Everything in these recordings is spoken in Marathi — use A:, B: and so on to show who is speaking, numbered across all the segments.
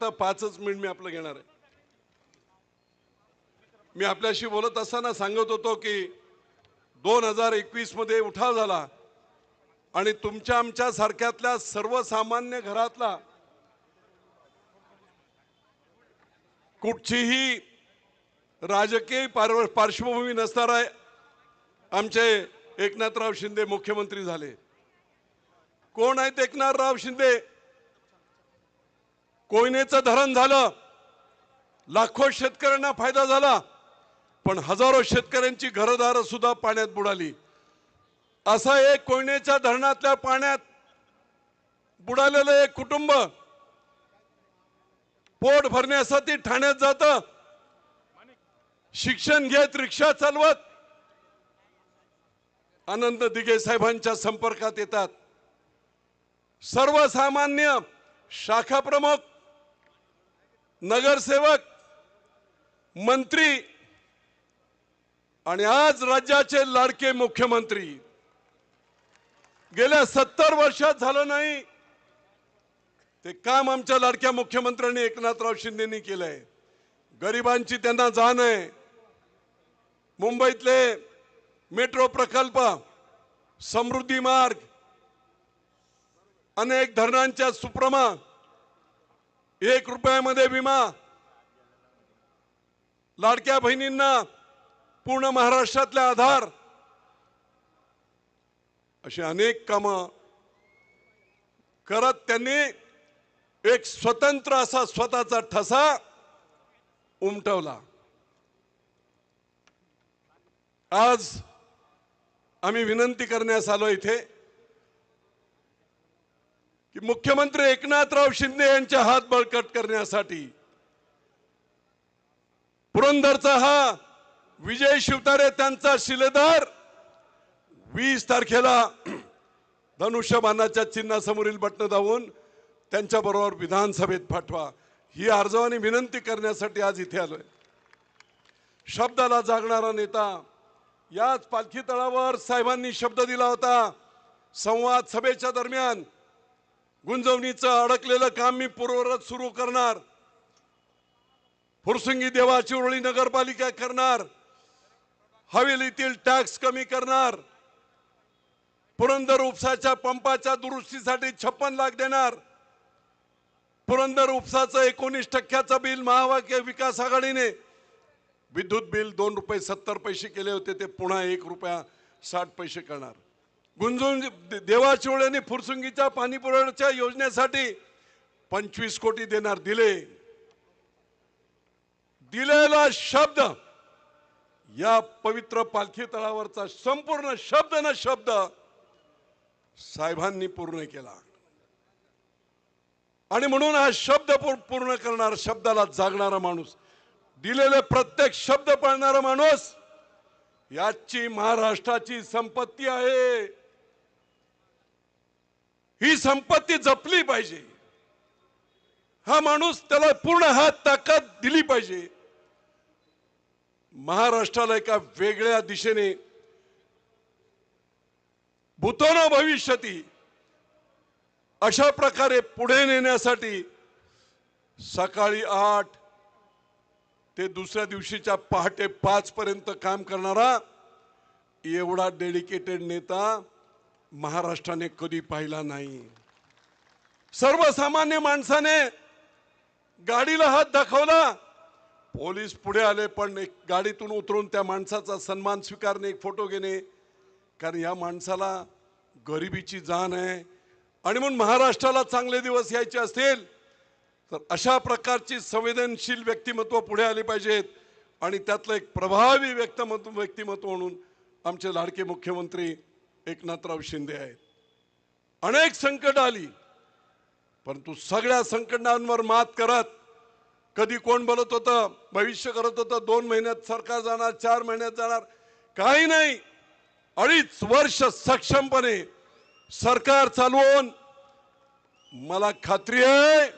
A: आता पाचच मिनिट मी आपलं घेणार आहे. मी आपल्याशी बोलत असताना सांगत होतो की दोन हजार एकवीसमध्ये उठाव झाला आणि तुमच्या आमच्या सारख्यातल्या सर्वसामान्य घरातला कुठचीही राजकीय पार्व पार्श्वभूमी नसणारा आमचे एकनाथराव शिंदे मुख्यमंत्री झाले. कोण आहेत एकनाथराव शिंदे? कोयनेचं धरण झालं. लाखो शेतकऱ्यांना फायदा झाला. पण हजारो शेतकऱ्यांची घरदारं सुद्धा पाण्यात बुडाली. असा एक कोयनेच्या धरणातल्या पाण्यात बुडालेलं एक कुटुंब पोट भरण्यासाठी ठाण्यात जात. शिक्षण घेत रिक्षा चालवत आनंद दिघे साहेबांच्या संपर्कात येतात. सर्वसामान्य शाखा प्रमुख नगरसेवक मंत्री आणि आज राज्याचे लाडके मुख्यमंत्री. गेल्या सत्तर वर्षात झालं नाही ते काम आमच्या लाडक्या मुख्यमंत्र्यांनी एकनाथराव शिंदेनी केलंय. गरिबांची त्यांना जाण आहे. मुंबईतले मेट्रो प्रकल्प समृद्धी मार्ग अनेक धरणांच्या सुप्रमा एक रुपयामध्ये विमा. लाडक्या बहिणींना पूर्ण महाराष्ट्रातले आधार. अशी अनेक कामं करत त्यांनी एक स्वतंत्र असा स्वतःचा ठसा उमटवला. आज आम्ही विनंती करण्यास आलो इथे. की मुख्यमंत्री एकनाथराव शिंदे यांच्या हात बळकट करण्यासाठी पुरंदरचा हा विजय शिवतारे त्यांचा शिलेदार वीस तारखेला धनुष्यबाणाच्या चिन्हासमोरील बटन धावून त्यांच्या बरोबर विधानसभेत पाठवा. ही अर्जवानी विनंती करण्यासाठी आज इथे आलोय. शब्दाला जागणारा नेता याच पालखी तळावर साहेबांनी शब्द दिला होता. संवाद सभेच्या दरम्यान गुंजवणीचं अडकलेलं काम मी पूर्वरत सुरू करणार. फुरसुंगी देवाची उरळी नगरपालिका करणार. हवेलीतील टॅक्स कमी करणार. पुरंदर उपसाच्या पंपाच्या दुरुस्तीसाठी छप्पन लाख देणार. पुरंदर उपसाचं एकोणीस टक्क्याचं बिल महावाक्य विकास आघाडीने. विद्युत बिल दोन रुपये सत्तर पैसे केले होते ते पुन्हा एक रुपया साठ पैसे करणार. गुंजून देवाचिवळ्यांनी फुरसुंगीच्या पाणी पुरवठ्याच्या योजनेसाठी पंचवीस कोटी देणार दिले. दिलेला शब्द या पवित्र पालखी तळावरचा संपूर्ण शब्द न शब्द साहेबांनी पूर्ण केला. आणि म्हणून हा शब्द पूर्ण करणार शब्दाला जागणारा माणूस दिलेले प्रत्येक शब्द पाळणारा माणूस याची महाराष्ट्राची संपत्ती आहे. ही संपत्ती जपली पाहिजे. हा माणूस त्याला पूर्ण हात ताकद दिली पाहिजे. महाराष्ट्राला एका वेगळ्या दिशेने भूतोना भविष्यती अशा प्रकारे पुढे नेण्यासाठी सकाळी आठ ते दुसऱ्या दिवशीच्या पहाटे पाच पर्यंत काम करणारा एवढा डेडिकेटेड नेता महाराष्ट्राने कधी पाहिला नाही. सर्वसामान्य माणसाने गाडीला हात दाखवला. पोलीस पुढे आले पण एक गाडीतून उतरून त्या माणसाचा सन्मान स्वीकारणे एक फोटो घेणे. कारण या माणसाला गरिबीची जाण आहे. आणि म्हणून महाराष्ट्राला चांगले दिवस यायचे असतील तर अशा प्रकारची संवेदनशील व्यक्तिमत्व पुढे आली पाहिजेत. आणि त्यातलं एक प्रभावी व्यक्तिमत्व व्यक्तिमत्व म्हणून आमचे लाडके मुख्यमंत्री एकनाथराव शिंदे आहेत. अनेक संकट आली परंतु सगळ्या संकटांवर मात करत कधी कोण बोलत होतं भविष्य करत होतं दोन महिन्यात सरकार जाणार चार महिन्यात जाणार काही नाही. अडीच वर्ष सक्षमपणे सरकार चालवून मला खात्री आहे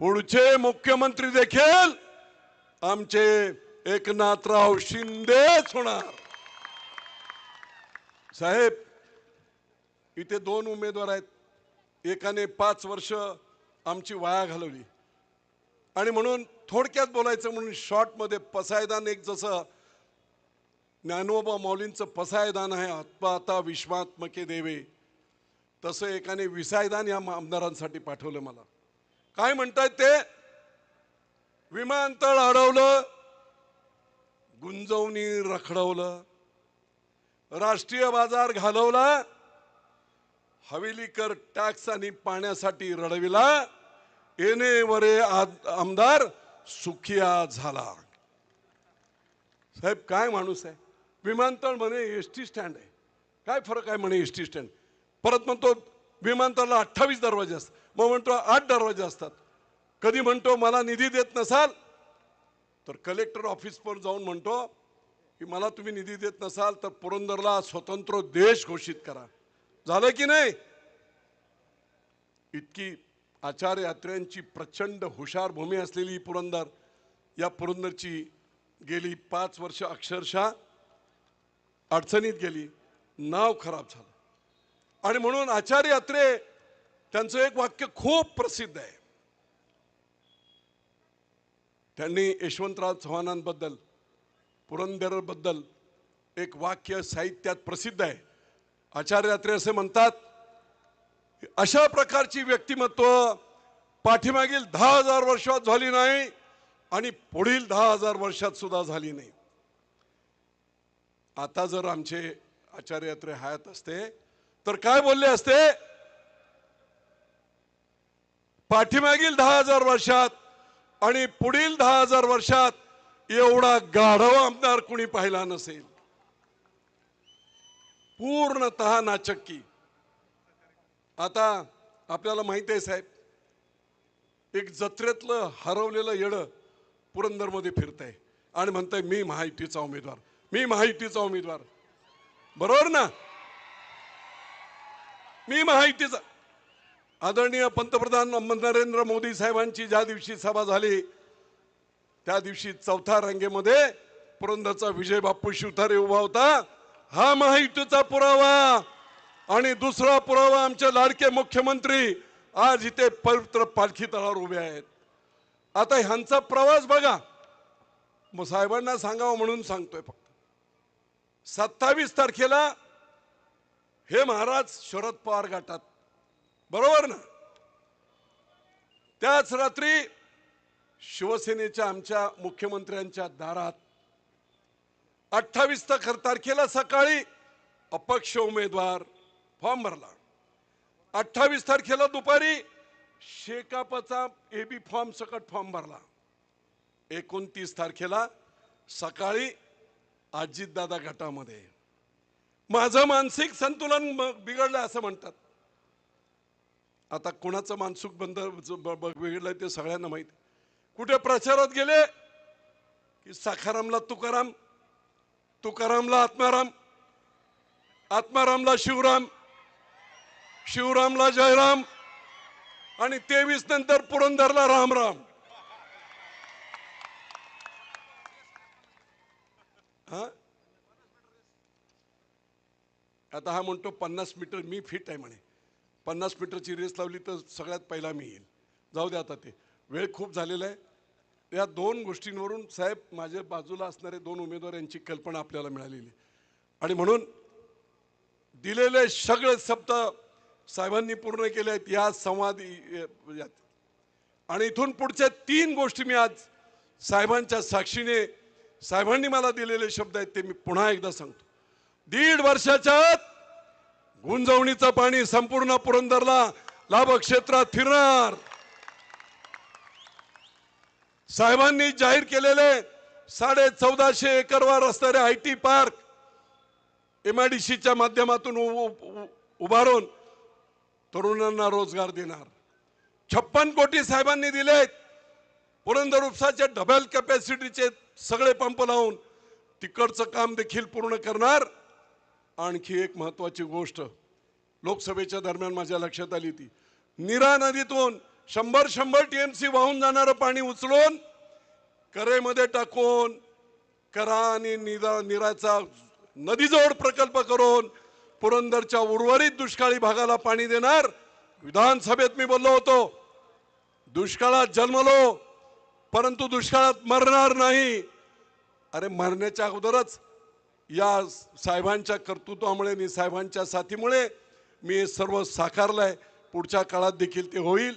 A: पुढचे मुख्यमंत्री देखील आमचे एकनाथराव शिंदेच होणार. साहेब इथे दोन उमेदवार आहेत. एकाने पाच वर्ष आमची वाया घालवली. आणि म्हणून थोडक्यात बोलायचं म्हणून शॉर्टमध्ये पसायदान एक जसं ज्ञानोबा मौलींचं पसायदान आहे आत्माता विश्वात्मके देवे तसं एकाने विसायदान या आमदारांसाठी पाठवलं मला. काय म्हणतायत ते? विमानतळ अडवलं गुंजवणी रखडवलं. राष्ट्रीय बाजार घालवला हवेलीकर टॅक्स आणि पाण्यासाठी रडविला येणे वरे आद- आमदार सुखिया झाला. साहेब काय माणूस आहे? विमानतळ म्हणे एस टी स्टँड आहे. काय फरक आहे म्हणे एस टी स्टँड? परत म्हणतो विमानतळाला अठ्ठावीस दरवाजे असतात. मग म्हणतो आठ दरवाजे असतात. कधी म्हणतो मला निधी देत नसाल? तर कलेक्टर ऑफिसवर जाऊन म्हणतो की मला तुम्ही निधी देत नसाल तर पुरंदरला स्वतंत्र देश घोषित करा. झालं की नाही? इतकी आचार्य यात्र्यांची प्रचंड हुशार भूमी असलेली पुरंदर या पुरंदरची गेली पाच वर्ष अक्षरशः अडचणीत गेली नाव खराब झालं. आणि म्हणून आचार्य यात्रे त्यांचं एक वाक्य खूप प्रसिद्ध आहे. त्यांनी यशवंतराव चव्हाणांबद्दल पुरंदरबद्दल एक वाक्य साहित्यात प्रसिद्ध आहे. आचार्य यात्रे असे म्हणतात अशा प्रकारची व्यक्तिमत्व पाठीमागील दहा हजार वर्षात झाली नाही आणि पुढील दहा हजार वर्षात सुद्धा झाली नाही. आता जर आमचे आचार्यत्रे हयात असते तर काय बोलले असते? पाठीमागील दहा हजार वर्षात आणि पुढील दहा हजार वर्षात एवढा गाढव आमदार कुणी पाहिला नसेल. पूर्णत नाचक्की. आता आपल्याला माहिती आहे साहेब एक जत्रेतलं हरवलेलं येडं पुरंदरमध्ये फिरतंय. आणि म्हणतंय मी महायुतीचा उमेदवार मी महायुतीचा उमेदवार. बरोबर ना? मी महायुतीचा. आदरणीय पंतप्रधान नरेंद्र मोदी साहेबांची ज्या दिवशी सभा झाली त्या दिवशी चौथ्या रांगेमध्ये पुरंदरचा विजय बाप्पू शिवतारे उभा होता. हा महायुतीचा पुरावा. आणि दुसरा पुरावा आमचे लाडके मुख्यमंत्री आज इथे पवित्र पालखी तळावर उभे आहेत. आता ह्यांचा प्रवास बघा. मग साहेबांना सांगावं म्हणून सांगतोय फक्त. सत्तावीस तारखेला हे महाराज शरद पवार गाठात बरोबर ना? त्याच रात्री शिवसेनेच्या आमच्या मुख्यमंत्र्यांच्या दारात अठ्ठावीस तारखेला सकाळी. अपक्ष उमेदवार फॉर्म भरला. अठ्ठावीस तारखेला दुपारी शेकापचा एबी फॉर्म सकट फॉर्म भरला. एकोणतीस तारखेला सकाळी अजितदादा गटामध्ये. माझं मानसिक संतुलन बिघडलं असं म्हणतात. आता कोणाचं मानसिक बंद बिघडलंय ते सगळ्यांना माहिती. कुठे प्रचारात गेले? की साखारामला तुकाराम तुकारामला आत्माराम आत्मारामला शिवराम शिवरामला जयराम आणि तेवीस नंतर पुरंदरला रामराम. हा? आता हा म्हणतो पन्नास मीटर मी फिट आहे म्हणे. पन्नास मीटरची रेस लावली तर सगळ्यात पहिला मी येईल. जाऊ दे आता ते. वेळ खूप झालेला आहे. या दोन गोष्टींवरून साहेब माझ्या बाजूला असणारे दोन उमेदवार यांची कल्पना आपल्याला मिळालेली आहे. आणि म्हणून दिलेले सगळे शब्द साहेबांनी पूर्ण केले आहेत या संवाद आणि इथून पुढच्या तीन गोष्टी मी आज साहेबांच्या साक्षीने साहेबांनी मला दिलेले शब्द आहेत ते मी पुन्हा एकदा सांगतो. दीड वर्षाच्या आत गुंजवणीचं पाणी संपूर्ण पुरंदरला लाभ क्षेत्रात फिरणार. साहेबांनी जाहीर केलेले साडे चौदाशे एकरवर असणारे I T park M I D सीच्या माध्यमातून उ- उभारून तरुणांना रोजगार देणार. छप्पन कोटी साहेबांनी दिलेत. पुरंदर उपसाचे डबल कॅपॅसिटीचे सगळे पंप लावून तिकडचं काम देखील पूर्ण करणार. आणखी एक महत्वाची गोष्ट लोकसभेच्या दरम्यान माझ्या लक्षात आली ती. निरा नदीतून शंभर शंभर टीएमसी वाहून जाणारं पाणी उचलून करेमध्ये टाकून करा आणि निरा निराचा नदीजवळ प्रकल्प करून पुरंदरच्या उर्वरित दुष्काळी भागाला पाणी देणार. विधानसभेत मी बोललो होतो दुष्काळात जन्मलो परंतु दुष्काळात मरणार नाही. अरे मरण्याच्या अगोदरच या साहेबांच्या कर्तृत्वामुळे आणि साहेबांच्या साथीमुळे मी हे सर्व साकारलंय. पुढच्या काळात देखील ते होईल.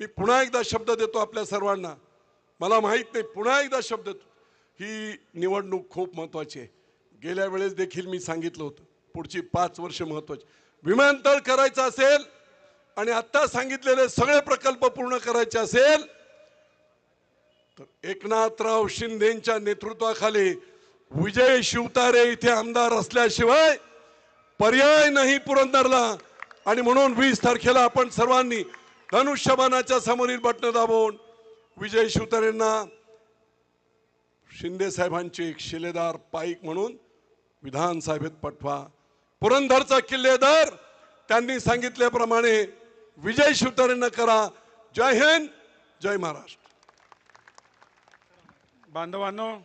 A: मी पुन्हा एकदा शब्द देतो आपल्या सर्वांना. मला माहीत नाही पुन्हा एकदा शब्द देतो. ही निवडणूक खूप महत्त्वाची आहे. गेल्या वेळेस देखील मी सांगितलं होतं पुढची पाच वर्ष महत्त्वाची विमानतळ करायचं असेल आणि आत्ता सांगितलेले सगळे प्रकल्प पूर्ण करायचे असेल तर एकनाथराव शिंदेच्या नेतृत्वाखाली विजय शिवतारे इथे आमदार असल्याशिवाय पर्याय नाही पुरंदरला. आणि म्हणून वीस तारखेला आपण सर्वांनी धनुष्यबाणाच्या समोरील बटणं दाबून विजय शिवतरेंना शिंदे साहेबांचे एक शिलेदार पाईक म्हणून विधानसभेत पाठवा. पुरंदरचा किल्लेदार त्यांनी सांगितल्याप्रमाणे विजय शिवतरेंना करा. जय हिंद जय महाराष्ट्र.
B: बांधवांनो